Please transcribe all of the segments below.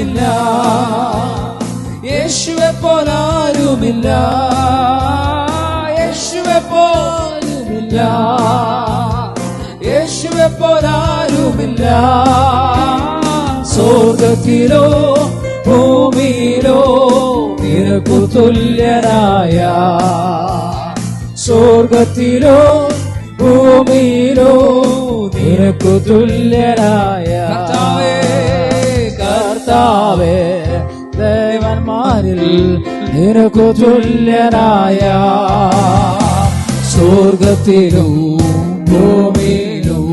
പോലാരുമില്ല യേശുവെ പോലാരുമില്ല യേശുവെ പോലുമില്ല. യേശുവെ പോലാരുമില്ല സ്വർഗത്തിലോ ഭൂമിയിലോ നിനക്കു തുല്യനായ. സ്വർഗത്തിലോ ഭൂമിയിലോ നിനക്കു തുല്യനായ. കർത്താവേ ദേവന്മാരിൽ നിനക്കു തുല്യനായ സ്വർഗത്തിലും ഭൂമിയിലും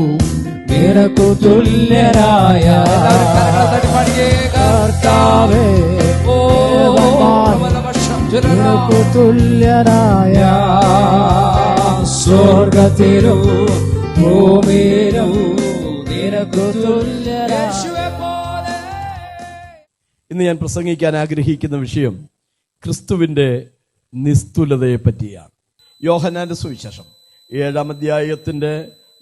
നിനക്കു തുല്യനായ കർത്താവേ നിനക്കു തുല്യനായ സ്വർഗത്തിലും ഭൂമിയിലും നിനക്കു തുല്യനായ ഇന്ന് ഞാൻ പ്രസംഗിക്കാൻ ആഗ്രഹിക്കുന്ന വിഷയം ക്രിസ്തുവിന്റെ നിസ്തുലതയെ പറ്റിയാണ് യോഹനാന്റെ സുവിശേഷം ഏഴാം അധ്യായത്തിന്റെ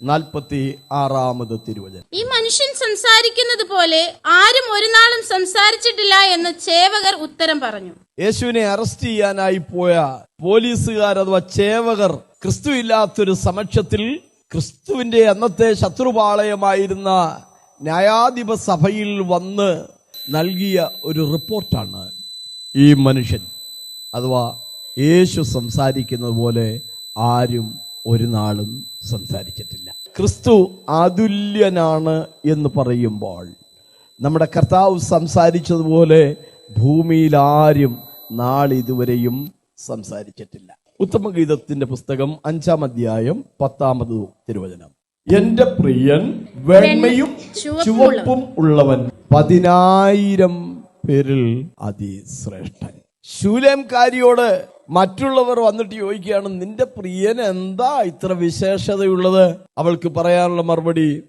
നാൽപ്പത്തി ആറാമത് തിരുവചനം. ഈ മനുഷ്യൻ സംസാരിക്കുന്നത് പോലെ ആരും ഒരു നാളും സംസാരിച്ചിട്ടില്ല എന്ന് ചേവകർ ഉത്തരം പറഞ്ഞു. യേശുവിനെ അറസ്റ്റ് ചെയ്യാനായി പോയ പോലീസുകാർ അഥവാ ചേവകർ ക്രിസ്തു ഇല്ലാത്തൊരു സമക്ഷത്തിൽ ക്രിസ്തുവിന്റെ അന്നത്തെ ശത്രുപാളയമായിരുന്ന ന്യായാധിപ സഭയിൽ വന്ന് നൽകിയ ഒരു റിപ്പോർട്ടാണ് ഈ മനുഷ്യൻ. അഥവാ യേശു സംസാരിക്കുന്നത് പോലെ ആരും ഒരു നാളും സംസാരിച്ചിട്ടില്ല. ക്രിസ്തു അതുല്യനാണ് എന്ന് പറയുമ്പോൾ നമ്മുടെ കർത്താവ് സംസാരിച്ചതുപോലെ ഭൂമിയിൽ ആരും നാളിതുവരെയും സംസാരിച്ചിട്ടില്ല. ഉത്തമഗീതത്തിന്റെ പുസ്തകം അഞ്ചാം അധ്യായം പത്താമത് തിരുവചനം. എന്റെ പ്രിയൻ വെണ്മയും ചുവപ്പും ഉള്ളവൻ. പതിനായിരം പേരിൽ അതിശ്രേഷ്ഠൻ. ശൂലേംകാരിയോട് മറ്റുള്ളവർ വന്നിട്ട് ചോദിക്കുകയാണ് നിന്റെ പ്രിയൻ എന്താ ഇത്ര വിശേഷതയുള്ളത്? അവൾക്ക് പറയാനുള്ള മറുപടി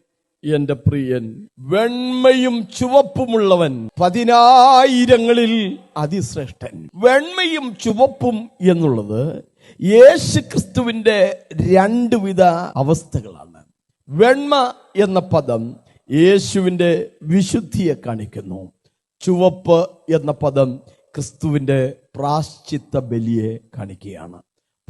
എന്റെ പ്രിയൻ വെണ്മയും ചുവപ്പുമുള്ളവൻ പതിനായിരങ്ങളിൽ അതിശ്രേഷ്ഠൻ. വെണ്മയും ചുവപ്പും എന്നുള്ളത് യേശു ക്രിസ്തുവിന്റെ രണ്ട് വിധ അവസ്ഥകളാണ്. വെണ്മ എന്ന പദം യേശുവിന്റെ വിശുദ്ധിയെ കാണിക്കുന്നു. ചുവപ്പ് എന്ന പദം ക്രിസ്തുവിന്റെ പ്രാശ്ചിത്ത ബലിയെ കാണിക്കുകയാണ്.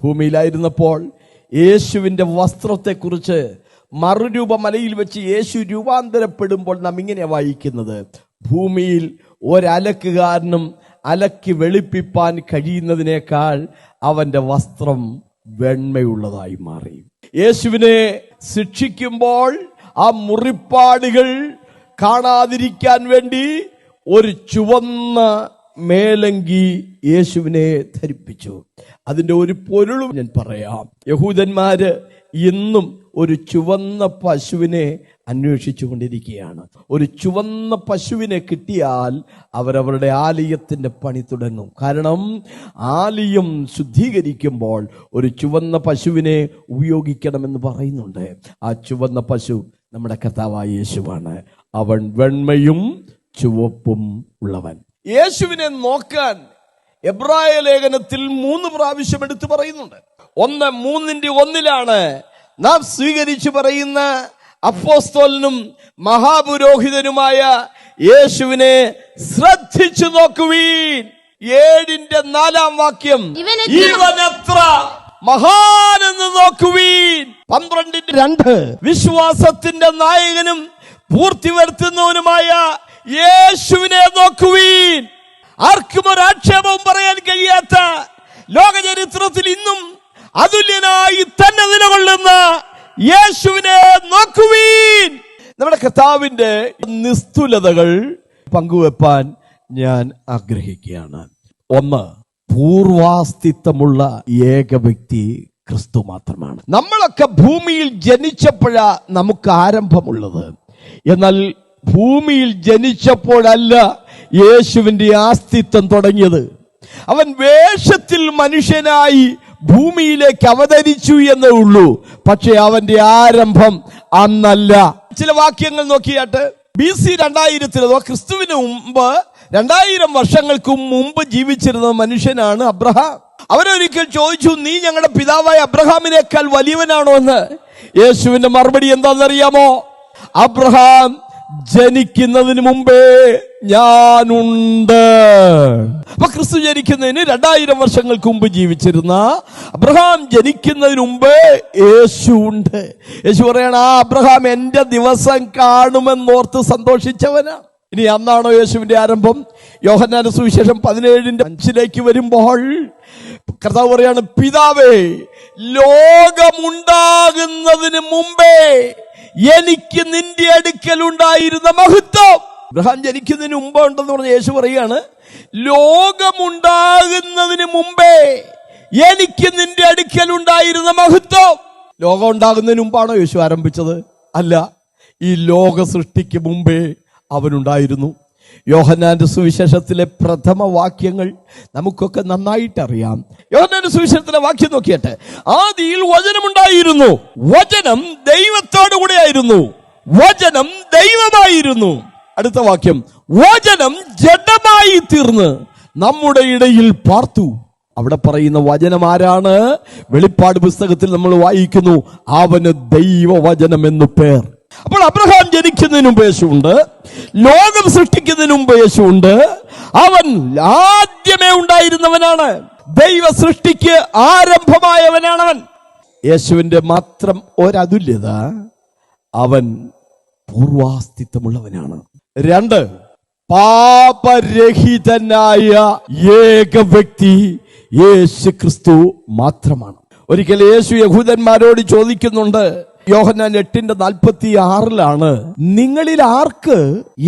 ഭൂമിയിലായിരുന്നപ്പോൾ യേശുവിന്റെ വസ്ത്രത്തെക്കുറിച്ച് മറുരൂപ മലയിൽ വെച്ച് യേശു രൂപാന്തരപ്പെടുമ്പോൾ നാം ഇങ്ങനെ വായിക്കുന്നത് ഭൂമിയിൽ ഒരലക്കുകാരനും അലക്കി വെളുപ്പിപ്പാൻ കഴിയുന്നതിനേക്കാൾ അവന്റെ വസ്ത്രം വെണ്മയുള്ളതായി മാറി. യേശുവിനെ ശിക്ഷിക്കുമ്പോൾ ആ മുറിപ്പാടുകൾ കാണാതിരിക്കാൻ വേണ്ടി ഒരു ചുവന്ന മേലങ്കി യേശുവിനെ ധരിപ്പിച്ചു. അതിന്റെ ഒരു പൊരുളും ഞാൻ പറയാം. യഹൂദന്മാര് ഇന്നും ഒരു ചുവന്ന പശുവിനെ അന്വേഷിച്ചു കൊണ്ടിരിക്കുകയാണ് ഒരു ചുവന്ന പശുവിനെ കിട്ടിയാൽ അവരവരുടെ ആലയത്തിന്റെ പണി തുടങ്ങും. കാരണം ആലയം ശുദ്ധീകരിക്കുമ്പോൾ ഒരു ചുവന്ന പശുവിനെ ഉപയോഗിക്കണമെന്ന് പറയുന്നുണ്ട്. ആ ചുവന്ന പശു നമ്മുടെ കർത്താവായ യേശുവാണ്. അവൻ വെണ്മയും ചുവപ്പും ഉള്ളവൻ. യേശുവിനെ നോക്കാൻ എബ്രായ ലേഖനത്തിൽ മൂന്ന് പ്രാവശ്യം എടുത്തു പറയുന്നുണ്ട്. ഒന്ന് മൂന്നിന്റെ ഒന്നിലാണ് നാം സ്വീകരിച്ചു പറയുന്ന അപ്പോസ്തോലിനും മഹാപുരോഹിതനുമായ യേശുവിനെ ശ്രദ്ധിച്ചു നോക്കുവീൻ. ഏഴിന്റെ നാലാം വാക്യം ഇവൻ എത്ര- ഇവൻ എത്ര മഹാനെന്ന് നോക്കുവീൻ. പന്ത്രണ്ടിന്റെ രണ്ട്. വിശ്വാസത്തിന്റെ നായകനും പൂർത്തി വരുത്തുന്നവനുമായ യേശുവിനെ നോക്കുവീൻ. ആർക്കും ഒരു ആക്ഷേപവും പറയാൻ കഴിയാത്ത ലോകചരിത്രത്തിൽ ഇന്നും അതുല്യനായി തന്നെ നിലകൊള്ളുന്ന യേശുവിനെ നോക്കുവീൻ. നമ്മുടെ കർത്താവിന്റെ നിസ്തുലതകൾ പങ്കുവെപ്പാൻ ഞാൻ ആഗ്രഹിക്കുകയാണ്. ഒന്ന് പൂർവാസ്തിത്വമുള്ള ഏക വ്യക്തി ക്രിസ്തു മാത്രമാണ്. നമ്മളൊക്കെ ഭൂമിയിൽ ജനിച്ചപ്പോഴാ നമുക്ക് ആരംഭമുള്ളത്. എന്നാൽ ഭൂമിയിൽ ജനിച്ചപ്പോഴല്ല യേശുവിന്റെ ആസ്തിത്വം തുടങ്ങിയത്. അവൻ വേഷത്തിൽ മനുഷ്യനായി ഭൂമിയിലേക്ക് അവതരിച്ചു എന്നേ ഉള്ളൂ. പക്ഷെ അവന്റെ ആരംഭം അന്നല്ല. ചില വാക്യങ്ങൾ നോക്കിയാട്ട്. ബി സി രണ്ടായിരത്തിൽ അഥവാ ക്രിസ്തുവിന് മുമ്പ് രണ്ടായിരം വർഷങ്ങൾക്ക് മുമ്പ് ജീവിച്ചിരുന്ന മനുഷ്യനാണ് അബ്രഹാം. അവരൊരിക്കൽ ചോദിച്ചു നീ ഞങ്ങളുടെ പിതാവായ അബ്രഹാമിനേക്കാൾ വലിയവനാണോ? എന്ന്. യേശുവിന്റെ മറുപടി എന്താണെന്നറിയാമോ? അബ്രഹാം ജനിക്കുന്നതിന് മുമ്പേ ഞാനുണ്ട്. അപ്പൊ ക്രിസ്തു ജനിക്കുന്നതിന് രണ്ടായിരം വർഷങ്ങൾക്ക് മുമ്പ് ജീവിച്ചിരുന്ന അബ്രഹാം ജനിക്കുന്നതിന് മുമ്പ് യേശു ഉണ്ട് യേശു പറയണ ആ അബ്രഹാം എന്റെ ദിവസം കാണുമെന്നോർത്ത് സന്തോഷിച്ചവനാ. ഇനി അന്നാണോ യേശുവിന്റെ ആരംഭം? യോഹന്നാന്റെ സുവിശേഷം പതിനേഴിന്റെ അഞ്ചിലേക്ക് വരുമ്പോൾ കർത്താവ് പറയാണ് പിതാവേ ലോകമുണ്ടാകുന്നതിന് മുമ്പേ എനിക്ക് നിന്റെ അടുക്കൽ ഉണ്ടായിരുന്ന മഹത്വം. ഗ്രഹം ജനിക്കുന്നതിന് മുമ്പ് ഉണ്ടെന്ന് പറഞ്ഞ യേശു പറയുകയാണ് ലോകമുണ്ടാകുന്നതിന് മുമ്പേ എനിക്ക് നിന്റെ അടുക്കൽ ഉണ്ടായിരുന്ന മഹത്വം. ലോകം ഉണ്ടാകുന്നതിന് മുമ്പാണോ യേശു ആരംഭിച്ചത്? അല്ല ഈ ലോക സൃഷ്ടിക്ക് മുമ്പേ അവനുണ്ടായിരുന്നു. യോഹന്നാന്റെ സുവിശേഷത്തിലെ പ്രഥമ വാക്യങ്ങൾ നമുക്കൊക്കെ നന്നായിട്ട് അറിയാം യോഹന്നാന്റെ സുവിശേഷത്തിലെ വാക്യം നോക്കിയട്ടെ ആദിയിൽ വചനമുണ്ടായിരുന്നു. വചനം ദൈവത്തോടു കൂടെയായിരുന്നു. വചനം ദൈവമായിരുന്നു. അടുത്ത വാക്യം വചനം ജഡമായി തീർന്ന്. നമ്മുടെ ഇടയിൽ പാർത്തു. അവിടെ പറയുന്ന വചനം ആരാണ്? വെളിപ്പാട് പുസ്തകത്തിൽ നമ്മൾ വായിക്കുന്നു അവന് ദൈവവചനം എന്നു പേർ. അപ്പോൾ അബ്രഹാം ജനിക്കുന്നതിന് മുമ്പ് യേശുണ്ട് ലോകം സൃഷ്ടിക്കുന്നതിന് മുമ്പ് യേശുണ്ട് അവൻ ആദ്യമേ ഉണ്ടായിരുന്നവനാണ്. ദൈവ സൃഷ്ടിക്ക് ആരംഭമായവനാണവൻ. യേശുവിന്റെ മാത്രം ഒരതുല്യത അവൻ പൂർവാസ്തിത്വമുള്ളവനാണ്. രണ്ട് പാപരഹിതനായ ഏക വ്യക്തി യേശു ക്രിസ്തു മാത്രമാണ്. ഒരിക്കൽ യേശു യഹൂദന്മാരോട് ചോദിക്കുന്നുണ്ട് യോഹന്നാൻ എട്ടിന്റെ നാൽപ്പത്തി ആറിലാണ് നിങ്ങളിൽ ആർക്ക്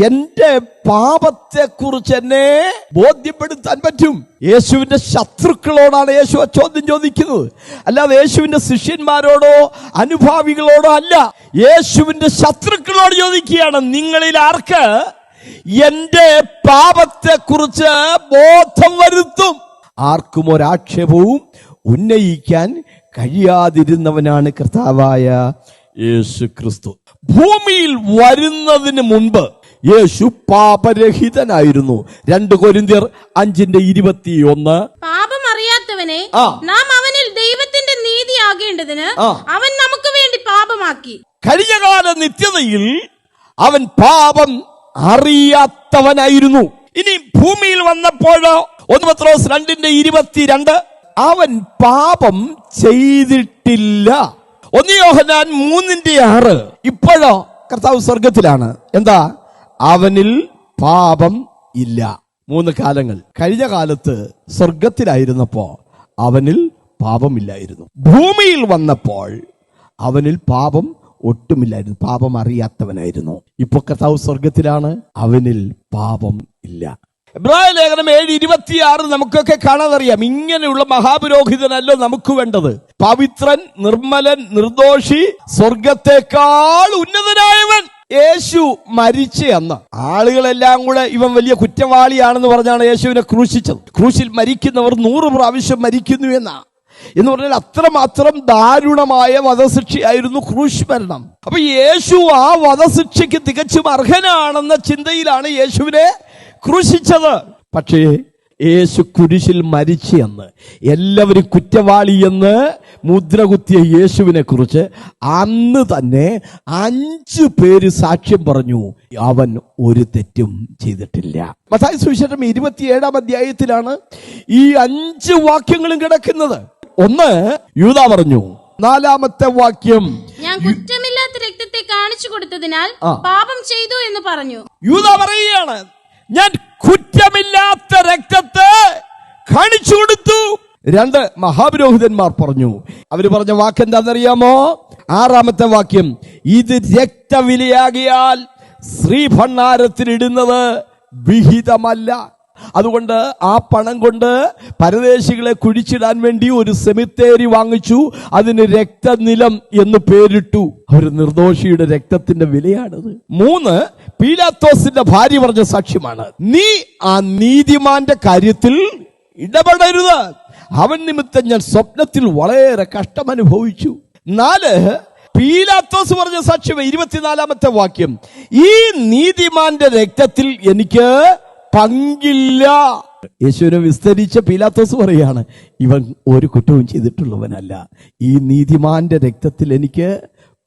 എന്റെ പാപത്തെ കുറിച്ച് എന്നെ ബോധ്യപ്പെടുത്താൻ പറ്റും? യേശുവിന്റെ ശത്രുക്കളോടാണ് യേശു ചോദ്യം ചോദിക്കുന്നത്. അല്ലാതെ യേശുവിന്റെ ശിഷ്യന്മാരോടോ അനുഭാവികളോടോ അല്ല. യേശുവിന്റെ ശത്രുക്കളോട് ചോദിക്കുകയാണ് നിങ്ങളിൽ ആർക്ക് എന്റെ പാപത്തെ കുറിച്ച് ബോധം വരുത്തും? ആർക്കും ഒരാക്ഷേപവും ഉന്നയിക്കാൻ കഴിയാതിരുന്നവനാണ് കർത്താവായ യേശു ക്രിസ്തു ഭൂമിയിൽ വരുന്നതിന് മുൻപ് യേശു പാപരഹിതനായിരുന്നു. രണ്ട് കൊരിന്തിയർ അഞ്ചിന്റെ ഇരുപത്തി ഒന്ന് പാപം അറിയാത്തവനെ നാം അവനിൽ ദൈവത്തിന്റെ നീതി ആകേണ്ടതിന് അവൻ നമുക്ക് വേണ്ടി പാപമാക്കി. കഴിഞ്ഞകാല നിത്യതയിൽ അവൻ പാപം അറിയാത്തവനായിരുന്നു. ഇനി ഭൂമിയിൽ വന്നപ്പോഴോ ഒന്ന് പത്രോസ് രണ്ടിന്റെ ഇരുപത്തിരണ്ട്. അവൻ പാപം ചെയ്തിട്ടില്ല. ഒന്ന് യോഹനാൻ മൂന്നിന്റെ ആറ്. ഇപ്പോഴോ കർത്താവ് സ്വർഗത്തിലാണ് എന്താ? അവനിൽ പാപം ഇല്ല. മൂന്ന് കാലങ്ങൾ. കഴിഞ്ഞ കാലത്ത് സ്വർഗത്തിലായിരുന്നപ്പോ അവനിൽ പാപമില്ലായിരുന്നു. ഭൂമിയിൽ വന്നപ്പോൾ അവനിൽ പാപം ഒട്ടുമില്ലായിരുന്നു. പാപം അറിയാത്തവനായിരുന്നു. ഇപ്പൊ കർത്താവ് സ്വർഗത്തിലാണ് അവനിൽ പാപം ഇല്ല. എബ്രായ ലേഖനം ഏഴ് ഇരുപത്തിയാറ് നമുക്കൊക്കെ കാണാതറിയാം ഇങ്ങനെയുള്ള മഹാപുരോഹിതനല്ലോ നമുക്ക് വേണ്ടത്. പവിത്രൻ നിർമ്മലൻ നിർദോഷി സ്വർഗത്തെക്കാൾ ഉന്നതനായവൻ യേശു മരിച്ച അന്ന്. ആളുകളെല്ലാം കൂടെ ഇവൻ വലിയ കുറ്റവാളിയാണെന്ന് പറഞ്ഞാണ് യേശുവിനെ ക്രൂശിച്ചത്. ക്രൂശിൽ മരിക്കുന്നവർ നൂറ് പ്രാവശ്യം മരിക്കുന്നു എന്നാ. എന്ന് പറഞ്ഞാൽ അത്രമാത്രം ദാരുണമായ വധശിക്ഷയായിരുന്നു ക്രൂശ് മരണം അപ്പൊ യേശു ആ വധശിക്ഷയ്ക്ക് തികച്ചും അർഹനാണെന്ന ചിന്തയിലാണ് യേശുവിനെ ക്രൂശിച്ചത്. പക്ഷേ യേശു കുരിശിൽ മരിച്ചു എന്ന് എല്ലാവരും കുറ്റവാളിയെന്ന് മുദ്ര കുത്തിയ യേശുവിനെ കുറിച്ച് അന്ന് തന്നെ അഞ്ചു പേര് സാക്ഷ്യം പറഞ്ഞു അവൻ ഒരു തെറ്റും ചെയ്തിട്ടില്ല. മത്തായി സുവിശേഷം ഇരുപത്തിയേഴാം അധ്യായത്തിലാണ് ഈ അഞ്ച് വാക്യങ്ങളും കിടക്കുന്നത്. ഒന്ന് യൂത പറഞ്ഞു നാലാമത്തെ വാക്യം ഞാൻ കുറ്റമില്ലാത്ത രക്തത്തെ കാണിച്ചു കൊടുത്തതിനാൽ പാപം ചെയ്തു എന്ന് പറഞ്ഞു. യൂത പറയുകയാണ് ഞാൻ കുറ്റമില്ലാത്ത രക്തത്തെ കാണിച്ചു കൊടുത്തു. രണ്ട് മഹാപുരോഹിതന്മാർ പറഞ്ഞു. അവർ പറഞ്ഞ വാക്ക് എന്താണെന്നറിയാമോ? ആറാമത്തെ വാക്യം ഇത് രക്തവിലയാകിയാൽ ശ്രീഭണ്ണാരത്തിനിടുന്നത് വിഹിതമല്ല. അതുകൊണ്ട് ആ പണം കൊണ്ട് പരദേശികളെ കുഴിച്ചിടാൻ വേണ്ടി ഒരു സെമിത്തേരി വാങ്ങിച്ചു. അതിന് രക്തനിലം എന്ന് പേരിട്ടു. ഒരു നിർദോഷിയുടെ രക്തത്തിന്റെ വിലയാണത്. മൂന്ന് പീലാത്തോസിന്റെ ഭാര്യ പറഞ്ഞ സാക്ഷ്യമാണ്. നീ ആ നീതിമാന്റെ കാര്യത്തിൽ ഇടപെടരുത്. അവൻ നിമിത്തം ഞാൻ സ്വപ്നത്തിൽ വളരെ കഷ്ടം അനുഭവിച്ചു നാല് പീലാത്തോസ് പറഞ്ഞ സാക്ഷ്യം ഇരുപത്തിനാലാമത്തെ വാക്യം. ഈ നീതിമാന്റെ രക്തത്തിൽ എനിക്ക് പങ്കില്ല. യേശുവിനെ വിസ്തരിച്ച പീലാത്തോസ് പറയാണ് ഇവൻ ഒരു കുറ്റവും ചെയ്തിട്ടുള്ളവനല്ല. ഈ നീതിമാന്റെ രക്തത്തിൽ എനിക്ക്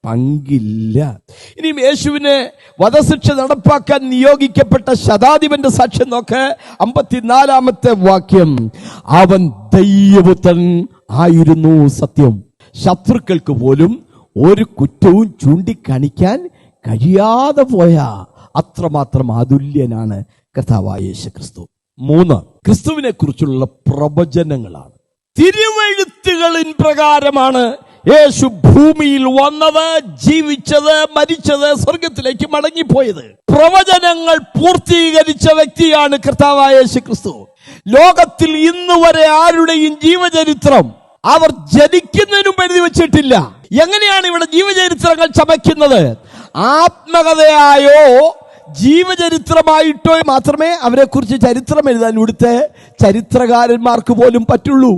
പങ്കില്ല. ഇനിയും യേശുവിനെ വധശിക്ഷ നടപ്പാക്കാൻ നിയോഗിക്കപ്പെട്ട ശതാധിപന്റെ സാക്ഷ്യം നോക്ക്. അമ്പത്തിനാലാമത്തെ വാക്യം. അവൻ ദൈവപുത്രൻ ആയിരുന്നു സത്യം. ശത്രുക്കൾക്ക് പോലും ഒരു കുറ്റവും ചൂണ്ടിക്കാണിക്കാൻ കഴിയാതെ പോയ അത്രമാത്രം അതുല്യനാണ്. കർത്താവായ ക്രിസ്തു മൂന്ന് ക്രിസ്തുവിനെ കുറിച്ചുള്ള പ്രവചനങ്ങളാണ്. തിരുവെഴുത്തുകളിൻ പ്രകാരമാണ് യേശു ഭൂമിയിൽ വന്നത് ജീവിച്ചത് മരിച്ചത് സ്വർഗത്തിലേക്ക് മടങ്ങിപ്പോയത്. പ്രവചനങ്ങൾ പൂർത്തീകരിച്ച വ്യക്തിയാണ് കർത്താവായ യേശു ക്രിസ്തു ലോകത്തിൽ ഇന്ന് വരെ ആരുടെയും ജീവചരിത്രം അവർ ജനിക്കുന്നതിനും എഴുതി വെച്ചിട്ടില്ല. എങ്ങനെയാണ് ഇവിടെ ജീവചരിത്രങ്ങൾ ചമയ്ക്കുന്നത്? ആത്മകഥയായോ ജീവചരിത്രമായിട്ടോ മാത്രമേ അവരെക്കുറിച്ച് ചരിത്രം എഴുതാൻ ഇവിടുത്തെ ചരിത്രകാരന്മാർക്ക് പോലും പറ്റുള്ളൂ.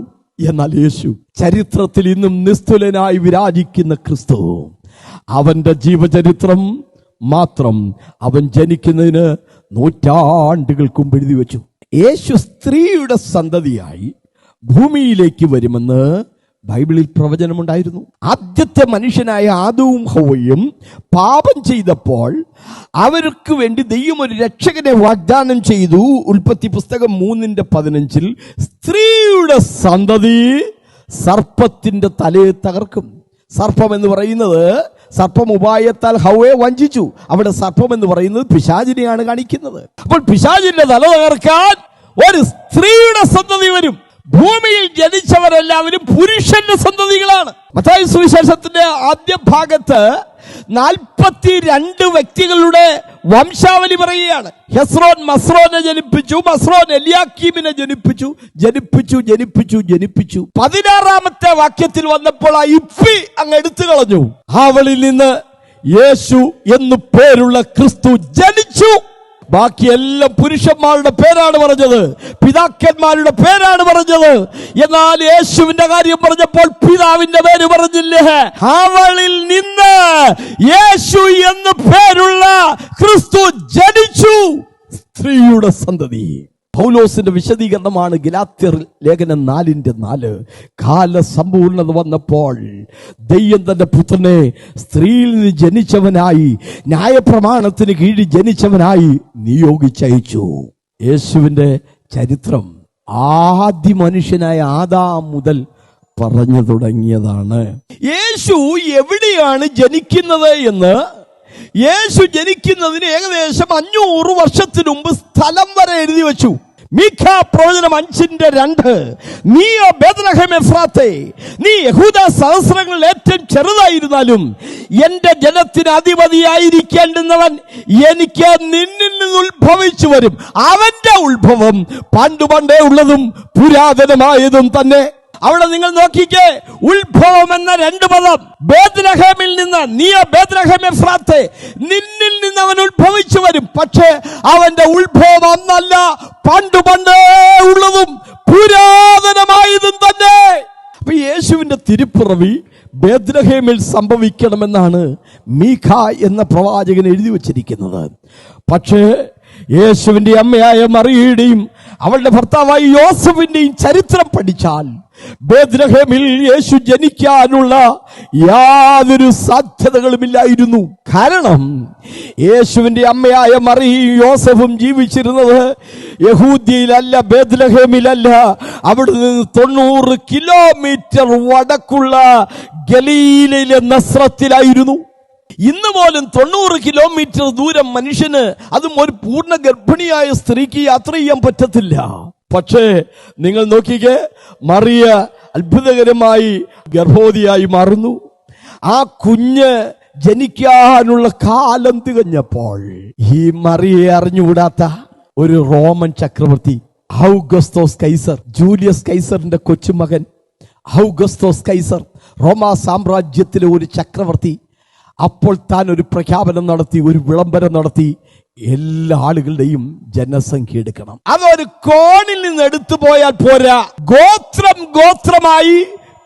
എന്നാൽ യേശു ചരിത്രത്തിൽ ഇന്നും നിസ്തുലനായി വിരാജിക്കുന്ന ക്രിസ്തു അവന്റെ ജീവചരിത്രം മാത്രം അവൻ ജനിക്കുന്നതിന് നൂറ്റാണ്ടുകൾക്ക് മുമ്പ് എഴുതി വെച്ചു. യേശു സ്ത്രീയുടെ സന്തതിയായി ഭൂമിയിലേക്ക് വരുമെന്ന് ബൈബിളിൽ പ്രവചനമുണ്ടായിരുന്നു. ആദ്യത്തെ മനുഷ്യനായ ആദവും ഹോയും പാപം ചെയ്തപ്പോൾ അവർക്ക് വേണ്ടി ദൈവം ഒരു രക്ഷകനെ വാഗ്ദാനം ചെയ്തു. ഉൽപ്പത്തി പുസ്തകം മൂന്നിന്റെ പതിനഞ്ചിൽ സ്ത്രീയുടെ സന്തതി സർപ്പത്തിന്റെ തലയെ തകർക്കും. സർപ്പം എന്ന് പറയുന്നത് സർപ്പം ഉപായത്താൽ ഹൗവയെ വഞ്ചിച്ചു. അവിടെ സർപ്പം എന്ന് പറയുന്നത് പിശാചിനെയാണ് കാണിക്കുന്നത്. അപ്പോൾ പിശാചിന്റെ തല തകർക്കാൻ ഒരു സ്ത്രീയുടെ സന്തതി വരും. ഭൂമിയിൽ ജനിച്ചവരെല്ലാവരും പുരുഷന്റെ സന്തതികളാണ്. മത്തായി സുവിശേഷത്തിന്റെ ആദ്യ ഭാഗത്ത് നാൽപ്പത്തി രണ്ട് വ്യക്തികളുടെ വംശാവലി പറയുകയാണ്. ഹെസ്രോൻ മസ്രോനെ ജനിപ്പിച്ചു മസ്രോൻ എലിയാക്കീമിനെ ജനിപ്പിച്ചു ജനിപ്പിച്ചു ജനിപ്പിച്ചു ജനിപ്പിച്ചു. പതിനാറാമത്തെ വാക്യത്തിൽ വന്നപ്പോൾ ആ ഇപ്പി അങ്ങ് എടുത്തു കളഞ്ഞു. അവളിൽ നിന്ന് യേശു എന്നു പേരുള്ള ക്രിസ്തു ജനിച്ചു. ബാക്കിയെല്ലാം പുരുഷന്മാരുടെ പേരാണ് പറഞ്ഞത്. പിതാക്കന്മാരുടെ പേരാണ് പറഞ്ഞത്. എന്നാൽ യേശുവിന്റെ കാര്യം പറഞ്ഞപ്പോൾ പിതാവിന്റെ പേര് പറഞ്ഞില്ലേ? അവളിൽ നിന്ന് യേശു എന്ന് പേരുള്ള ക്രിസ്തു ജനിച്ചു. സ്ത്രീയുടെ സന്തതി. പൗലോസിന്റെ വിശദീകരണമാണ് ഗലാത്യർ ലേഖനം നാലിന്റെ നാല്. കാലസമ്പൂർണത വന്നപ്പോൾ ദൈവം തന്റെ പുത്രനെ സ്ത്രീയിൽ നിന്ന് ജനിച്ചവനായി ന്യായപ്രമാണത്തിന് കീഴിൽ ജനിച്ചവനായി നിയോഗിച്ചയച്ചു. യേശുവിന്റെ ചരിത്രം ആദ്യ മനുഷ്യനായ ആദാം മുതൽ പറഞ്ഞു തുടങ്ങിയതാണ്. യേശു എവിടെയാണ് ജനിക്കുന്നത് എന്ന് യേശു ജനിക്കുന്നതിന് ഏകദേശം അഞ്ഞൂറ് വർഷത്തിനു മുമ്പ് സ്ഥലം വരെ എഴുതി വെച്ചു. മീഖ പ്രവചനം അഞ്ചിന്റെ രണ്ട്. നീ നീ യഹൂദ സഹസ്രങ്ങളിൽ ഏറ്റവും ചെറുതായിരുന്നാലും എന്റെ ജനത്തിന് അധിപതിയായിരിക്കേണ്ടുന്നവൻ എനിക്ക് നിന്നിൽ നിന്ന് ഉത്ഭവിച്ചു വരും. അവന്റെ ഉത്ഭവം പണ്ടു പണ്ടേ ഉള്ളതും പുരാതനമായതും തന്നെ. അവിടെ നിങ്ങൾ നോക്കിക്കേ. ഉത്ഭവം എന്ന രണ്ട് പദം. ബേദ്രഹമിൽ നിന്ന് നീ ബേദ്ലഹേം എഫ്രാത്തെ നിന്നിൽ നിന്ന് അവൻ ഉത്ഭവിച്ചു വരും. പക്ഷേ അവന്റെ ഉത്ഭവം അന്നല്ല പണ്ട് പണ്ടേ ഉള്ളതും പുരാതനമായതും തന്നെ. അപ്പൊ യേശുവിന്റെ തിരുപ്പിറവി ബേദ്രഹേമിൽ സംഭവിക്കണമെന്നാണ് മീഖ എന്ന പ്രവാചകൻ എഴുതി വച്ചിരിക്കുന്നത്. പക്ഷേ യേശുവിന്റെ അമ്മയായ മറിയയുടെയും അവളുടെ ഭർത്താവായ യോസഫിന്റെയും ചരിത്രം പഠിച്ചാൽ ബേദ്രഹേമിൽ യേശു ജനിക്കാനുള്ള യാതൊരു സാധ്യതകളുമില്ലായിരുന്നു. കാരണം യേശുവിന്റെ അമ്മയായ മറിയും യോസഫും ജീവിച്ചിരുന്നത് യഹൂദ്യയിലല്ല ബേദ്ലഹേമിലല്ല അവിടെ നിന്ന് തൊണ്ണൂറ് കിലോമീറ്റർ വടക്കുള്ള ഗലീലയിലെ നസ്രത്തിലായിരുന്നു. ഇന്ന് പോലും തൊണ്ണൂറ് കിലോമീറ്റർ ദൂരം മനുഷ്യന് അതും ഒരു പൂർണ ഗർഭിണിയായ സ്ത്രീക്ക് യാത്ര ചെയ്യാൻ പറ്റത്തില്ല. പക്ഷേ നിങ്ങൾ നോക്കിക്കേ മറിയ അത്ഭുതകരമായി ഗർഭവതിയായി മാറുന്നു. ആ കുഞ്ഞ് ജനിക്കാനുള്ള കാലം തികഞ്ഞപ്പോൾ ഈ മറിയെ അറിഞ്ഞുകൂടാത്ത ഒരു റോമൻ ചക്രവർത്തി ഔഗസ്തോസ് കൈസർ ജൂലിയസ് കൈസറിന്റെ കൊച്ചുമകൻ ഔഗസ്തോസ് കൈസർ റോമാ സാമ്രാജ്യത്തിലെ ഒരു ചക്രവർത്തി അപ്പോൾ താൻ ഒരു പ്രഖ്യാപനം നടത്തി ഒരു വിളംബരം നടത്തി എല്ലാ ആളുകളുടെയും ജനസംഖ്യ എടുക്കണം. അതൊരു കോണിൽ നിന്ന് എടുത്തു പോയാൽ പോരാ. ഗോത്രം ഗോത്രമായി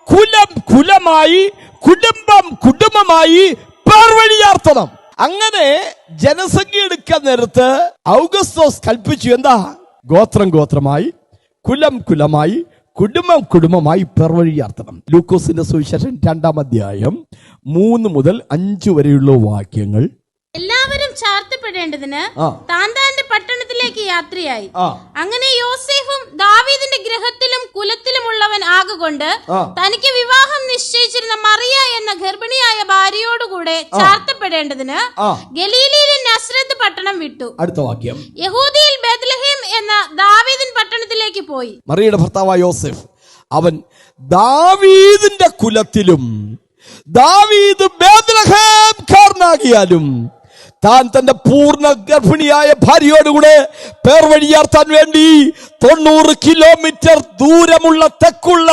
കുലം കുലമായി കുടുംബം കുടുംബമായി പേർവഴിയാർത്തണം. അങ്ങനെ ജനസംഖ്യ എടുക്കാൻ നേരത്ത് ഔഗസ്തോസ് കൽപ്പിച്ചു എന്താ? ഗോത്രം ഗോത്രമായി കുലം കുലമായി കുടുംബം കുടുംബമായി പെർവഴിയാർത്തണം ലൂക്കോസിന്റെ സുവിശേഷം രണ്ടാം അധ്യായം മൂന്ന് മുതൽ അഞ്ച് വരെയുള്ള വാക്യങ്ങൾ ചാർത്തപ്പെടേണ്ടതിന്. താൻ താന്റെ പട്ടണത്തിലേക്ക് യാത്രയായി. അങ്ങനെ യോസേഫും ദാവീദിന്റെ ഗ്രഹത്തിലും കുലത്തിലുമുള്ളവൻ ആകുകൊണ്ട് ആ. തനിക്ക് വിവാഹം നിശ്ചയിച്ചിരുന്ന മറിയ എന്ന ഗർഭിണിയായ ഭാര്യയോടുകൂടെ ചാർത്തപ്പെടേണ്ടതിന് ഗലീലിയിലെ നസ്രത്ത് പട്ടണം വിട്ടു. അടുത്ത വാക്യം. യഹൂദിയിൽ ബെത്ലഹേം എന്ന ദാവീദിൻ പട്ടണത്തിലേക്ക് പോയി. മറിയുടെ ഭർത്താവായ യോസേഫ് അവൻ ദാവീദിന്റെ കുലത്തിലും ദാവീദ് ബേദ്ലഹേംകാരനാകിയാലും താൻ തന്റെ പൂർണ ഗർഭിണിയായ ഭാര്യയോടുകൂടെ പേർ വഴിയാർത്താൻ വേണ്ടി തൊണ്ണൂറ് കിലോമീറ്റർ ദൂരമുള്ള തെക്കുള്ള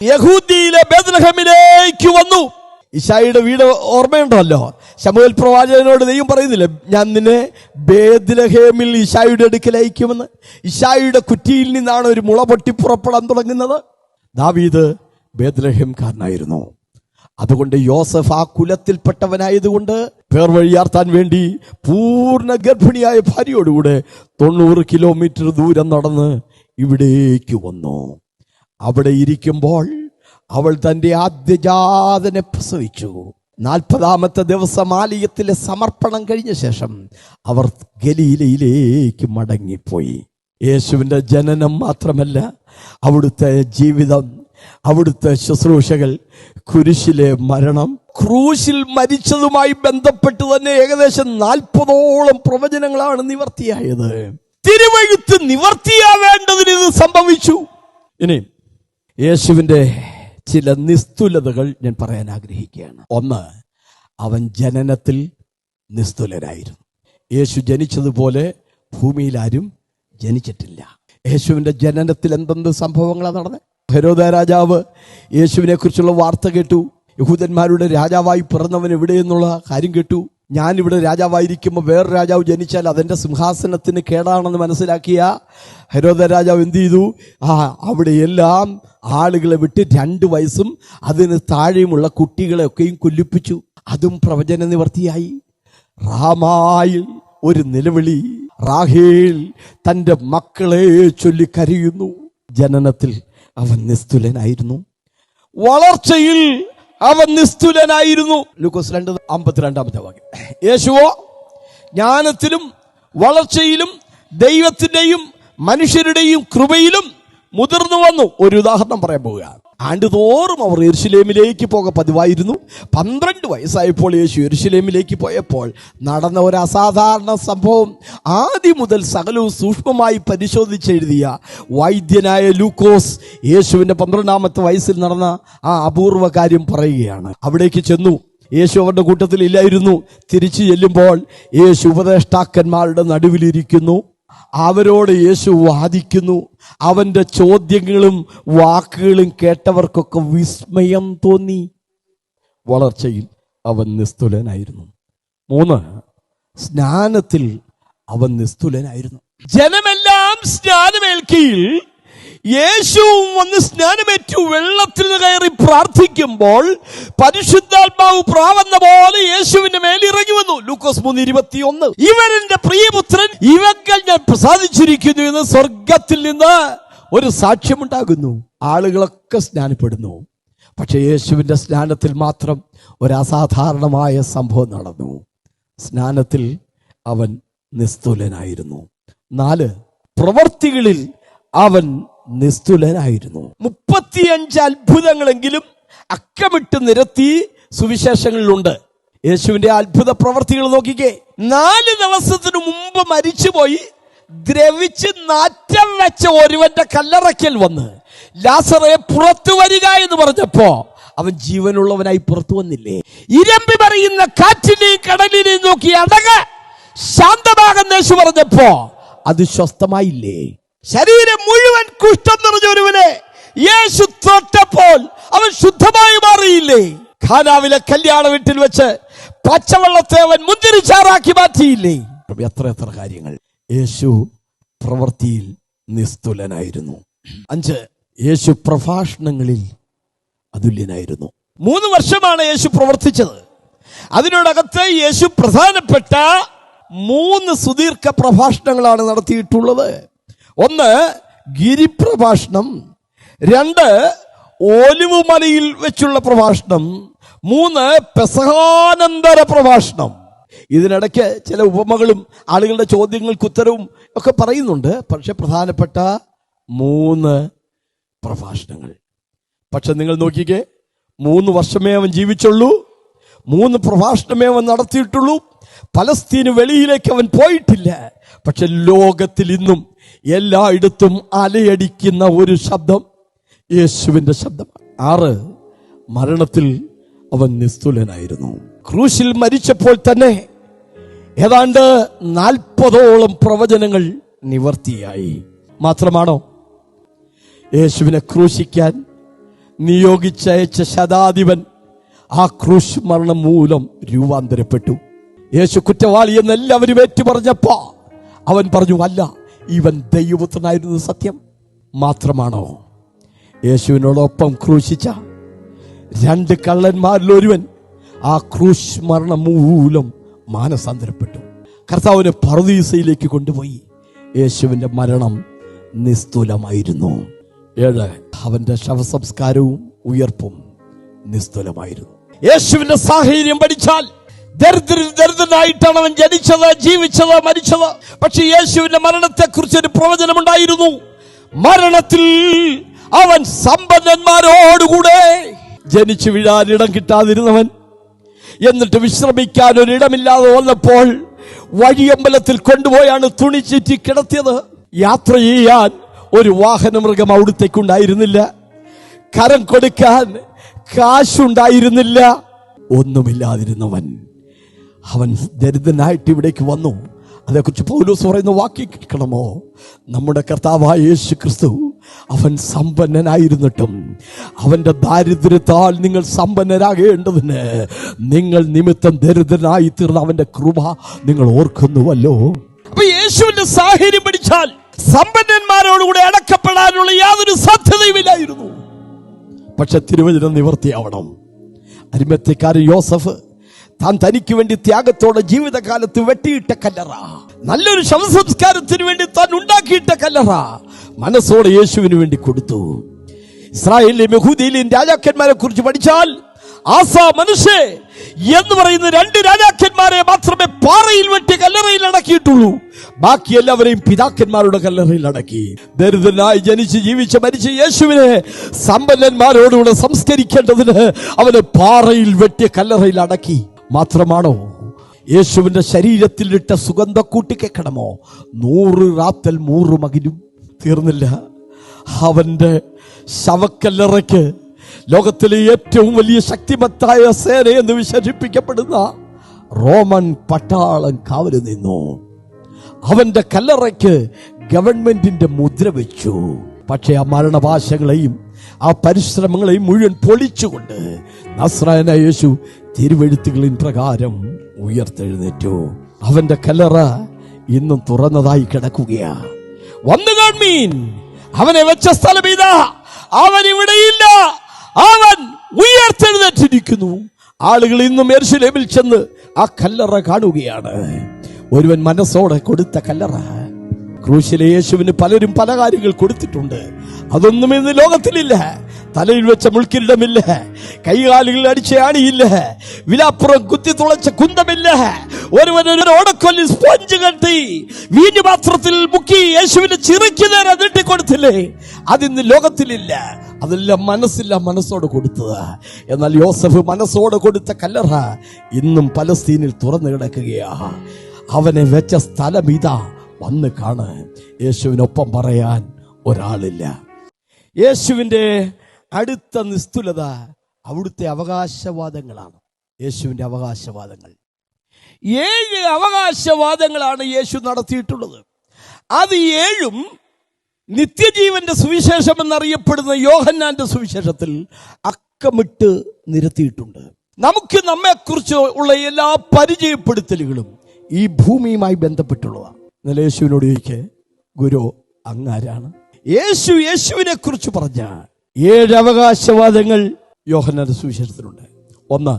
യഹൂദിയിലെ ബേദനഹമിലേക്ക് വന്നു. ഇഷായിയുടെ വീട് ഓർമ്മയുണ്ടല്ലോ. ശമുവൽ പ്രവാചകനോട് ദൈവം പറയുന്നില്ലേ ഞാൻ നിന്നെ ബേദ്ലഹേമിൽ ഇഷായിയുടെ അടുക്കൽ അയക്കുമെന്ന് ഇഷായിയുടെ കുറ്റിയിൽ നിന്നാണ് ഒരു മുള പൊട്ടി പുറപ്പെടാൻ തുടങ്ങുന്നത്. ദാവീദ് ബേദ്ലഹേംകാരനായിരുന്നു അതുകൊണ്ട് യോസഫ് ആ കുലത്തിൽപ്പെട്ടവനായതുകൊണ്ട് പേർ വഴിയാർത്താൻ വേണ്ടി പൂർണ ഗർഭിണിയായ ഭാര്യയോടുകൂടെ തൊണ്ണൂറ് കിലോമീറ്റർ ദൂരം നടന്ന് ഇവിടേക്ക് വന്നു. അവിടെ ഇരിക്കുമ്പോൾ അവൾ തന്റെ ആദ്യജാതനെ പ്രസവിച്ചു. നാൽപ്പതാമത്തെ ദിവസം ആലയത്തിലെ സമർപ്പണം കഴിഞ്ഞ ശേഷം അവർ ഗലീലയിലേക്ക് മടങ്ങിപ്പോയി. യേശുവിന്റെ ജനനം മാത്രമല്ല അവിടുത്തെ ജീവിതം അവിടുത്തെ ശുശ്രൂഷകൾ കുരിശിലെ മരണം ക്രൂശിൽ മരിച്ചതുമായി ബന്ധപ്പെട്ട് തന്നെ ഏകദേശം നാൽപ്പതോളം പ്രവചനങ്ങളാണ് നിവർത്തിയായത്. തിരുവഴുത്ത് നിവർത്തിയാവേണ്ടതിന് ഇത് സംഭവിച്ചു. ഇനി യേശുവിന്റെ ചില നിസ്തുലതകൾ ഞാൻ പറയാൻ ആഗ്രഹിക്കുകയാണ്. ഒന്ന് അവൻ ജനനത്തിൽ നിസ്തുലരായിരുന്നു. യേശു ജനിച്ചതുപോലെ ഭൂമിയിൽ ആരും ജനിച്ചിട്ടില്ല. യേശുവിന്റെ ജനനത്തിൽ എന്തെന്ത് സംഭവങ്ങളാണ് നടന്നത് ഹരോദ രാജാവ് യേശുവിനെക്കുറിച്ചുള്ള വാർത്ത കേട്ടു. യഹൂദന്മാരുടെ രാജാവായി പിറന്നവൻ എവിടെയെന്നുള്ള കാര്യം കേട്ടു. ഞാൻ ഇവിടെ രാജാവായിരിക്കുമ്പോൾ വേറെ രാജാവ് ജനിച്ചാൽ അതെന്റെ സിംഹാസനത്തിന് കേടാണെന്ന് മനസ്സിലാക്കിയ ഹരോദ രാജാവ് എന്ത് ചെയ്തു? ആ അവിടെ എല്ലാം ആളുകളെ വിട്ട് രണ്ട് വയസ്സും അതിന് താഴെയുമുള്ള കുട്ടികളെയൊക്കെയും കൊല്ലിപ്പിച്ചു. അതും പ്രവചന നിവർത്തിയായി. റാമായിൽ ഒരു നിലവിളി. റാഹേൽ തന്റെ മക്കളെ ചൊല്ലി കരയുന്നു ജനനത്തിൽ അവൻ നിസ്തുലനായിരുന്നു. വളർച്ചയിൽ അവൻ നിസ്തുലനായിരുന്നു. ലൂക്കോസ് രണ്ട് അമ്പത്തിരണ്ടാമത്തെ വാക്യം. യേശുവോ ജ്ഞാനത്തിലും വളർച്ചയിലും ദൈവത്തിന്റെയും മനുഷ്യരുടെയും കൃപയിലും മുതിർന്നു വന്നു. ഒരു ഉദാഹരണം പറയാൻ പോവുകയാണ്. ആണ്ടുതോറും അവർ എരിശിലേമിലേക്ക് പോക പതിവായിരുന്നു. പന്ത്രണ്ട് വയസ്സായപ്പോൾ യേശു എരിശിലേമിലേക്ക് പോയപ്പോൾ നടന്ന ഒരു അസാധാരണ സംഭവം. ആദ്യം മുതൽ സകലവും സൂക്ഷ്മമായി പരിശോധിച്ചെഴുതിയ വൈദ്യനായ ലൂക്കോസ് യേശുവിന്റെ പന്ത്രണ്ടാമത്തെ വയസ്സിൽ നടന്ന ആ അപൂർവ കാര്യം പറയുകയാണ്. അവിടേക്ക് ചെന്നു. യേശു അവരുടെ കൂട്ടത്തിൽ ഇല്ലായിരുന്നു. തിരിച്ചു ചെല്ലുമ്പോൾ യേശു ഉപദേഷ്ടാക്കന്മാരുടെ നടുവിലിരിക്കുന്നു. അവരോട് യേശു വാദിക്കുന്നു. അവന്റെ ചോദ്യങ്ങളും വാക്കുകളും കേട്ടവർക്കൊക്കെ വിസ്മയം തോന്നി. വളർച്ചയിൽ അവൻ നിസ്തുലനായിരുന്നു. മൂന്ന് സ്നാനത്തിൽ അവൻ നിസ്തുലനായിരുന്നു. ജനമെല്ലാം സ്നാനമേൽക്കിയിൽ യേശുവും വന്ന് സ്നാനമേറ്റു വെള്ളത്തിൽ കയറി പ്രാർത്ഥിക്കുമ്പോൾ പരിശുദ്ധാത്മാവ് പ്രാവന്ന പോലെ യേശുവിന്റെ മേലിറങ്ങി വന്നു. ലൂക്കോസ് മൂന്ന് ഇരുപത്തി ഒന്ന് പ്രിയപുത്രൻ ഇവക്കൽ ഞാൻ പ്രസാദിച്ചിരിക്കുന്നു എന്ന് സ്വർഗത്തിൽ നിന്ന് ഒരു സാക്ഷ്യമുണ്ടാകുന്നു. ആളുകളൊക്കെ സ്നാനപ്പെടുന്നു. പക്ഷെ യേശുവിന്റെ സ്നാനത്തിൽ മാത്രം ഒരു അസാധാരണമായ സംഭവം നടന്നു. സ്നാനത്തിൽ അവൻ നിസ്തുലനായിരുന്നു. നാല് പ്രവർത്തികളിൽ അവൻ നിസ്തുലനായിരുന്നു. മുപ്പത്തിയഞ്ച് അത്ഭുതങ്ങളെങ്കിലും അക്കമിട്ട് നിരത്തി സുവിശേഷങ്ങളിലുണ്ട്. യേശുവിന്റെ അത്ഭുത പ്രവർത്തികൾ നോക്കിക്കേ. നാല് ദിവസത്തിനു മുമ്പ് മരിച്ചുപോയി ദ്രവിച്ച് നാറ്റം വെച്ച ഒരുവന്റെ കല്ലറയ്ക്കൽ വന്ന് ലാസറെ പുറത്തു വരിക എന്ന് പറഞ്ഞപ്പോ അവൻ ജീവനുള്ളവനായി പുറത്തു വന്നില്ലേ? ഇരമ്പി പറയുന്ന കാറ്റിനെയും കടലിനെയും നോക്കി അടക ശാന്തമാകുന്ന യേശു പറഞ്ഞപ്പോ അത് സ്വസ്ഥമായില്ലേ? ശരീരം മുഴുവൻ കുഷ്ഠം നിറഞ്ഞ ഒരുവനെ യേശു തൊട്ടപ്പോൾ അവൻ ശുദ്ധമായി മാറിയില്ലേ? ഖാനാവിലെ കല്യാണ വീട്ടിൽ വെച്ച് പച്ചവെള്ളത്തെ അവൻ മുന്തിരിച്ചാറാക്കി മാറ്റിയില്ലേ? എത്ര എത്ര കാര്യങ്ങൾ. യേശു പ്രവൃത്തിയിൽ നിസ്തുലനായിരുന്നു. അഞ്ച് യേശു പ്രഭാഷണങ്ങളിൽ അതുല്യനായിരുന്നു. മൂന്ന് വർഷമാണ് യേശു പ്രവർത്തിച്ചത്. അതിനോടകത്ത് യേശു പ്രധാനപ്പെട്ട മൂന്ന് സുദീർഘ പ്രഭാഷണങ്ങളാണ് നടത്തിയിട്ടുള്ളത്. ഒന്ന് ഗിരിപ്രഭാഷണം രണ്ട് ഓലിവുമലയിൽ വെച്ചുള്ള പ്രഭാഷണം മൂന്ന് പെസഹാനന്തര പ്രഭാഷണം. ഇതിനിടയ്ക്ക് ചില ഉപമകളും ആളുകളുടെ ചോദ്യങ്ങൾക്ക് ഉത്തരവും ഒക്കെ പറയുന്നുണ്ട്. പക്ഷെ പ്രധാനപ്പെട്ട മൂന്ന് പ്രഭാഷണങ്ങൾ. പക്ഷെ നിങ്ങൾ നോക്കിക്കേ മൂന്ന് വർഷമേ അവൻ ജീവിച്ചുള്ളൂ മൂന്ന് പ്രഭാഷണമേ അവൻ നടത്തിയിട്ടുള്ളൂ പലസ്തീന് വെളിയിലേക്ക് അവൻ പോയിട്ടില്ല. പക്ഷെ ലോകത്തിൽ ഇന്നും എല്ലായിടത്തും അലയടിക്കുന്ന ഒരു ശബ്ദം യേശുവിന്റെ ശബ്ദമാണ്. ആറ് മരണത്തിൽ അവൻ നിസ്തുലനായിരുന്നു. ക്രൂശിൽ മരിച്ചപ്പോൾ തന്നെ ഏതാണ്ട് നാൽപ്പതോളം പ്രവചനങ്ങൾ നിവർത്തിയായി. മാത്രമാണോ? യേശുവിനെ ക്രൂശിക്കാൻ നിയോഗിച്ചയച്ച ശതാധിപൻ ആ ക്രൂശ് മരണം മൂലം രൂപാന്തരപ്പെട്ടു. യേശു കുറ്റവാളി എന്ന് എല്ലാവരും ഏറ്റുപറഞ്ഞപ്പോ അവൻ പറഞ്ഞു അല്ല ഇവൻ ദൈവപുത്രനായിരുന്നു സത്യം മാത്രമാണോ? യേശുവിനോടൊപ്പം ക്രൂശിച്ച രണ്ട് കള്ളന്മാരിലൊരുവൻ ആ ക്രൂശ് മരണം മൂലം മാനസാന്തരപ്പെട്ടു. കർത്താവിനെ പറുദീസയിലേക്ക് കൊണ്ടുപോയി. യേശുവിന്റെ മരണം നിസ്തുലമായിരുന്നു. ഏഴ് അവന്റെ ശവസംസ്കാരവും ഉയർപ്പും നിസ്തുലമായിരുന്നു. യേശുവിന്റെ സാഹചര്യം പഠിച്ചാൽ ദരിദ്രൻ ദരിദ്രനായിട്ടാണ് അവൻ ജനിച്ചത് ജീവിച്ചത് മരിച്ചത്. പക്ഷെ യേശുവിന്റെ മരണത്തെ കുറിച്ച് ഒരു പ്രവചനമുണ്ടായിരുന്നു. മരണത്തിൽ അവൻ സമ്പന്നന്മാരോടുകൂടെ ജനിച്ചു വീഴാൻ ഇടം കിട്ടാതിരുന്നവൻ. എന്നിട്ട് വിശ്രമിക്കാൻ ഒരിടമില്ലാതെ വന്നപ്പോൾ വഴിയമ്പലത്തിൽ കൊണ്ടുപോയാണ് തുണി ചുറ്റി കിടത്തിയത്. യാത്ര ചെയ്യാൻ ഒരു വാഹനമൃഗം അവിടുത്തേക്കുണ്ടായിരുന്നില്ല. കരം കൊടുക്കാൻ കാശുണ്ടായിരുന്നില്ല. ഒന്നുമില്ലാതിരുന്നവൻ. അവൻ ദരിദ്രനായിട്ട് ഇവിടേക്ക് വന്നു. അതേക്കുറിച്ച് പൗലോസ് പറയുന്ന വാക്കി കേൾക്കണമോ? നമ്മുടെ കർത്താവായ യേശു ക്രിസ്തു അവൻ സമ്പന്നനായിരുന്നിട്ടും അവന്റെ ദാരിദ്ര്യത്താൽ നിങ്ങൾ സമ്പന്നരാകേണ്ടതിന് നിങ്ങൾ നിമിത്തം ദരിദ്രനായി തീർന്ന അവന്റെ കൃപ നിങ്ങൾ ഓർക്കുന്നുവല്ലോ. അപ്പൊ യേശുവിന്റെ സാഹചര്യം പിടിച്ചാൽ സമ്പന്നന്മാരോടുകൂടെ അടക്കപ്പെടാനുള്ള യാതൊരു സാധ്യതയുമില്ലായിരുന്നു. പക്ഷെ തിരുവചനം നിവർത്തിയാവണം. അരിമത്യക്കാരൻ യോസഫ് താൻ തനിക്ക് വേണ്ടി ത്യാഗത്തോടെ ജീവിതകാലത്ത് വെട്ടിയിട്ട കല്ലറ. നല്ലൊരു ശവസംസ്കാരത്തിന് വേണ്ടി താൻ ഉണ്ടാക്കിയിട്ട കല്ലറ മനസ്സോടെ യേശുവിന് വേണ്ടി കൊടുത്തു. ഇസ്രായേലിലെ യഹൂദിയിലെയും രാജാക്കന്മാരെ കുറിച്ച് പഠിച്ചാൽ ആസാ മനുഷ്യ എന്ന് പറയുന്ന രണ്ട് രാജാക്കന്മാരെ മാത്രമേ പാറയിൽ വെട്ടി കല്ലറയിൽ അടക്കിയിട്ടുള്ളൂ. ബാക്കി എല്ലാവരെയും പിതാക്കന്മാരുടെ കല്ലറയിൽ അടക്കി. ദരിദ്രനായി ജനിച്ച് ജീവിച്ച് മരിച്ച യേശുവിനെ സമ്പന്നന്മാരോടുകൂടെ സംസ്കരിക്കേണ്ടതിന് അവനെ പാറയിൽ വെട്ടിയ കല്ലറയിൽ അടക്കി. മാത്രമാണോ? യേശുവിന്റെ ശരീരത്തിലിട്ട സുഗന്ധ കൂട്ടിക്കേക്കണമോ നൂറ് റാത്തൽ നൂറ് മകിനും തീർന്നില്ല. അവന്റെ ശവക്കല്ലറയ്ക്ക് ലോകത്തിലെ ഏറ്റവും വലിയ ശക്തിമത്തായ സേന എന്ന് വിശേഷിപ്പിക്കപ്പെടുന്ന റോമൻ പട്ടാളം കാവൽ നിന്നു. അവന്റെ കല്ലറയ്ക്ക് ഗവൺമെന്റിന്റെ മുദ്ര വെച്ചു. പക്ഷേ ആ മരണഭാഷകളെയും ആ പരിശ്രമങ്ങളെയും മുഴുവൻ പൊളിച്ചുകൊണ്ട് നസ്രായന യേശു തിരുവെഴുത്തുകളിൻ പ്രകാരം ഉയർത്തെഴുന്നേറ്റു. അവന്റെ കല്ലറ ഇന്നും തുറന്നതായി കിടക്കുകയാ. വന്നു കാൺമീൻ അവനെ വെച്ച സ്ഥലം ഇതാ. അവൻ ഇവിടെയില്ല അവൻ ഉയർത്തെഴുന്നേറ്റിരിക്കുന്നു. ആളുകൾ ഇന്നും എർശിലേമിൽ ചെന്ന് ആ കല്ലറ കാണുകയാണ്. ഒരുവൻ മനസ്സോടെ കൊടുത്ത കല്ലറ. ക്രൂശിലെ യേശുവിന് പലരും പല കാര്യങ്ങൾ കൊടുത്തിട്ടുണ്ട്. അതൊന്നും ഇന്ന് ലോകത്തിലില്ല. തലയിൽ വെച്ച മുൾക്കിരിടമില്ല കൈകാലുകളിൽ അടിച്ച അണിയില്ല വിലാപ്പുറം കുത്തി തുളച്ച കുന്തമില്ല. ഒരുവൻ ഒരു ഓടക്കൊല്ലി സ്പോഞ്ച് കെട്ടി വീഞ്ഞു പാത്രത്തിൽ മുക്കി യേശുവിന് ചിറയ്ക്ക് നേരെ നീട്ടിക്കൊടുത്തില്ലേ? അതിന്ന് ലോകത്തിലില്ല. അതെല്ലാം മനസ്സില്ല മനസ്സോട് കൊടുത്തത്. എന്നാൽ യോസഫ് മനസ്സോട് കൊടുത്ത കല്ലറ ഇന്നും പലസ്തീനിൽ തുറന്നു കിടക്കുകയാ. അവനെ വെച്ച സ്ഥലം ഇതാ. വന്ന് കാണ്. യേശുവിനൊപ്പം പറയാൻ ഒരാളില്ല. യേശുവിന്റെ അടുത്ത നിസ്തുലത അവിടുത്തെ അവകാശവാദങ്ങളാണ്. യേശുവിന്റെ അവകാശവാദങ്ങൾ. ഏഴ് അവകാശവാദങ്ങളാണ് യേശു നടത്തിയിട്ടുള്ളത്. അത് ഏഴും നിത്യജീവന്റെ സുവിശേഷം എന്നറിയപ്പെടുന്ന യോഹന്നാന്റെ സുവിശേഷത്തിൽ അക്കമിട്ട് നിരത്തിയിട്ടുണ്ട്. നമുക്ക് നമ്മെക്കുറിച്ച് ഉള്ള എല്ലാ പരിചയപ്പെടുത്തലുകളും ഈ ഭൂമിയുമായി ബന്ധപ്പെട്ടുള്ളതാണ്. എന്നാൽ യേശുവിനോട് ചോദിക്ക് ഗുരു അങ്ങാരാണ്? യേശു യേശുവിനെ കുറിച്ച് പറഞ്ഞ ഏഴ് അവകാശവാദങ്ങൾ യോഹനന്റെ സുവിശേഷത്തിലുണ്ട്. ഒന്ന്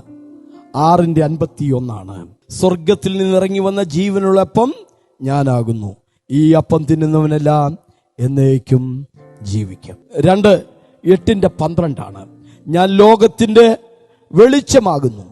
ആറിന്റെ അൻപത്തി ഒന്നാണ് സ്വർഗത്തിൽ നിന്നിറങ്ങി വന്ന ജീവനുള്ള അപ്പം ഞാനാകുന്നു. ഈ അപ്പം തിന്നുന്നവനെല്ലാം എന്നേക്കും ജീവിക്കും. രണ്ട് എട്ടിന്റെ പന്ത്രണ്ടാണ്. ഞാൻ ലോകത്തിന്റെ വെളിച്ചമാകുന്നു.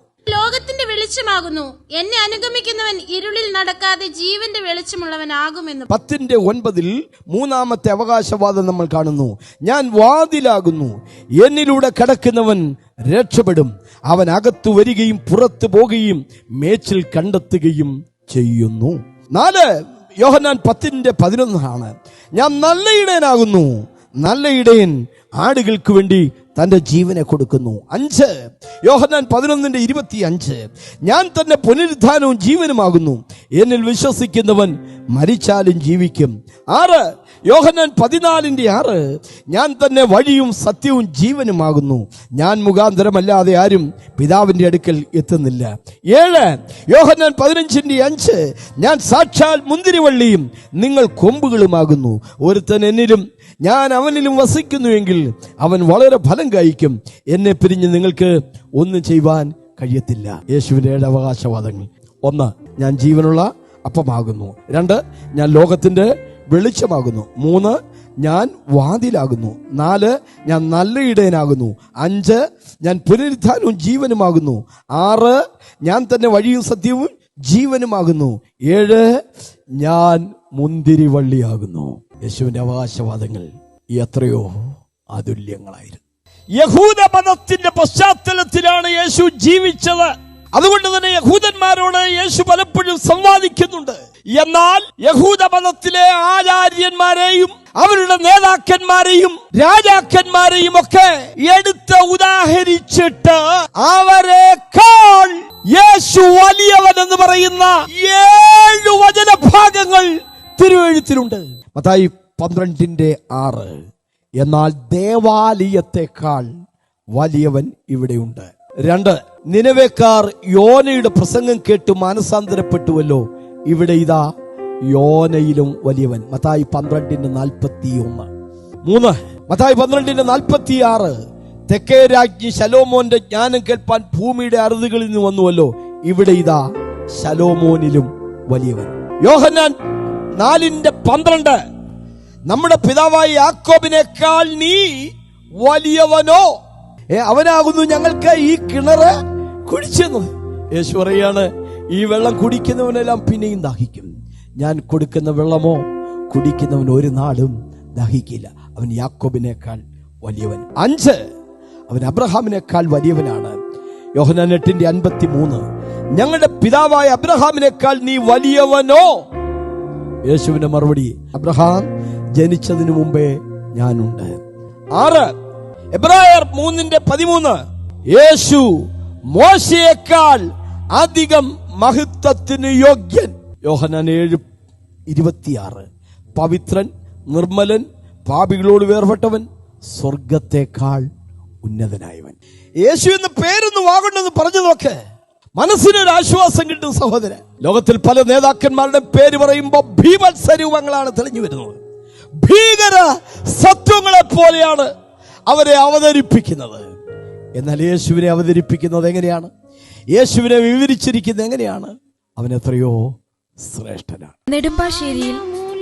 വെളിച്ചമാകുന്നു എന്നെ അനുഗമിക്കുന്നവൻ ഇരുളിൽ നടക്കാതെ ജീവന്റെ വെളിച്ചമുള്ളവനാകുമെന്ന്. പത്തിന്റെ ഒൻപതിൽ മൂന്നാമത്തെ അവകാശവാദം നമ്മൾ കാണുന്നു. ഞാൻ വാതിലാകുന്നു. എന്നിലൂടെ കടക്കുന്നവൻ രക്ഷപ്പെടും. അവൻ അകത്തു വരികയും പുറത്തു പോകുകയും മേച്ചിൽ കണ്ടെത്തുകയും ചെയ്യുന്നു. നാല് യോഹനാൻ പത്തിന്റെ പതിനൊന്നാണ്. ഞാൻ നല്ല ഇടയനാകുന്നു നല്ല ഇടയൻ ആടുകൾക്ക് വേണ്ടി തന്റെ ജീവനെ കൊടുക്കുന്നു. അഞ്ച്. യോഹന്നാൻ പതിനൊന്നിന്റെ ഇരുപത്തി അഞ്ച് ഞാൻ തന്നെ പുനരുദ്ധാനവും ജീവനുമാകുന്നു. എന്നിൽ വിശ്വസിക്കുന്നവൻ മരിച്ചാലും ജീവിക്കും. ആറ്. യോഹന്നാൻ പതിനാലിന്റെ ആറ് ഞാൻ തന്നെ വഴിയും സത്യവും ജീവനുമാകുന്നു. ഞാൻ മുഖാന്തരമല്ലാതെ ആരും പിതാവിന്റെ അടുക്കൽ എത്തുന്നില്ല. ഏഴ് യോഹന്നാൻ പതിനഞ്ചിന്റെ അഞ്ച് ഞാൻ സാക്ഷാൽ മുന്തിരിവള്ളിയും നിങ്ങൾ കൊമ്പുകളുമാകുന്നു. ഒരുത്തൻ എന്നിലും ഞാൻ അവനിലും വസിക്കുന്നുവെങ്കിൽ അവൻ വളരെ ഫലം കായ്ക്കും. എന്നെ പിരിഞ്ഞ് നിങ്ങൾക്ക് ഒന്നും ചെയ്യുവാൻ കഴിയത്തില്ല. യേശുവിന്റെ ഏഴ് അവകാശവാദങ്ങൾ. ഒന്ന് ഞാൻ ജീവനുള്ള അപ്പമാകുന്നു. രണ്ട് ഞാൻ ലോകത്തിന്റെ വെളിച്ചമാകുന്നു. മൂന്ന് ഞാൻ വാതിലാകുന്നു. നാല് ഞാൻ നല്ല ഇടയനാകുന്നു. അഞ്ച് ഞാൻ പുനരുദ്ധാനവും ജീവനുമാകുന്നു. ആറ് ഞാൻ തന്നെ വഴിയും സത്യവും ജീവനുമാകുന്നു. ഏഴ് ഞാൻ മുന്തിരിവള്ളിയാകുന്നു. യേശുവിന്റെ അവകാശവാദങ്ങൾ എത്രയോ അതുല്യങ്ങളായിരുന്നു. യഹൂദ മതത്തിന്റെ പശ്ചാത്തലത്തിലാണ് യേശു ജീവിച്ചത്. അതുകൊണ്ട് തന്നെ യഹൂദന്മാരോട് യേശു പലപ്പോഴും സംവാദിക്കുന്നുണ്ട്. എന്നാൽ യഹൂദ മതത്തിലെ ആചാര്യന്മാരെയും അവരുടെ നേതാക്കന്മാരെയും രാജാക്കന്മാരെയും ഒക്കെ എടുത്ത് ഉദാഹരിച്ചിട്ട് അവരെക്കാൾ യേശു വലിയവൻ എന്ന് പറയുന്ന ഏഴു വചന ഭാഗങ്ങൾ തിരുവെഴുത്തിലുണ്ട്. മത്തായി പന്ത്രണ്ടിന്റെ ആറ് എന്നാൽ ദേവാലയത്തെക്കാൾ വലിയവൻ ഇവിടെയുണ്ട്. രണ്ട് നിലവേക്കാർ യോനയുടെ പ്രസംഗം കേട്ട് മാനസാന്തരപ്പെട്ടുവല്ലോ. ഇവിടെ ഇതാ യോനയിലും വലിയവൻ. മത്തായി പന്ത്രണ്ടിന്റെ നാൽപ്പത്തി ഒന്ന് മൂന്ന് മത്തായി പന്ത്രണ്ടിന്റെ നാൽപ്പത്തി ആറ് തെക്കേ രാജ്ഞി ശലോമോന്റെ ജ്ഞാനം കേൾപ്പാൻ ഭൂമിയുടെ അറുതുകളിൽ നിന്ന് വന്നുവല്ലോ. ഇവിടെ ഇതാ ശലോമോനിലും വലിയവൻ. യോഹന്നാൻ നാലിന്റെ പന്ത്രണ്ട്. നമ്മുടെ പിതാവായ യാക്കോബിനേക്കാൾ നീ വലിയവനോ? അവനാകുന്നു ഞങ്ങൾക്ക് ഈ കിണറ് കുടിച്ചെന്ന് യേശു പറയാണ് ഈ വെള്ളം കുടിക്കുന്നവനെല്ലാം പിന്നെയും ദാഹിക്കും. ഞാൻ കൊടുക്കുന്ന വെള്ളമോ കുടിക്കുന്നവൻ ഒരു നാളും ദാഹിക്കില്ല. അവൻ യാക്കോബിനേക്കാൾ വലിയവൻ. അഞ്ച് അവൻ അബ്രഹാമിനേക്കാൾ വലിയവനാണ്. യോഹനാൻ എട്ടിന്റെ അൻപത്തി മൂന്ന് ഞങ്ങളുടെ പിതാവായ അബ്രഹാമിനേക്കാൾ നീ വലിയവനോ? യേശുവിന്റെ മറുപടി അബ്രഹാം ജനിച്ചതിനു മുമ്പേ ഞാനുണ്ട്. ആറ് എബ്രായർ മൂന്നിന്റെ പതിമൂന്ന്. യേശു മോശയേക്കാൾ അധികം മഹത്വത്തിന് യോഗ്യൻ. യോഹനാൻ ഏഴ് ഇരുപത്തിയാറ്. പവിത്രൻ നിർമ്മലൻ പാപികളോട് വേർപെട്ടവൻ സ്വർഗത്തെക്കാൾ ഉന്നതനായവൻ. യേശു എന്ന പേരൊന്ന് വാഗണ്ടെന്ന് പറഞ്ഞു നോക്കെ. മനസ്സിനൊരു ആശ്വാസം കിട്ടും സഹോദരൻ. ലോകത്തിൽ പല നേതാക്കന്മാരുടെ പേര് പറയുമ്പോൾ ഭീമത്സരൂപങ്ങളാണ് തെളിഞ്ഞു വരുന്നത്. ഭീകര സത്വങ്ങളെ പോലെയാണ് അവരെ അവതരിപ്പിക്കുന്നത്. എന്നാൽ യേശുവിനെ അവതരിപ്പിക്കുന്നത് എങ്ങനെയാണ്? യേശുവിനെ വിവരിച്ചിരിക്കുന്നത് എങ്ങനെയാണ്? അവൻ എത്രയോ ശ്രേഷ്ഠനാണ്. നെടുമ്പാശ്ശേരിയിൽ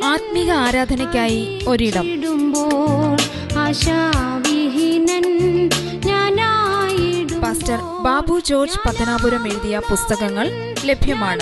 ആത്മീക ആരാധനയ്ക്കായി ഒരിടം. പാസ്റ്റർ ബാബു ജോർജ് പത്തനാപുരം എഴുതിയ പുസ്തകങ്ങൾ ലഭ്യമാണ്.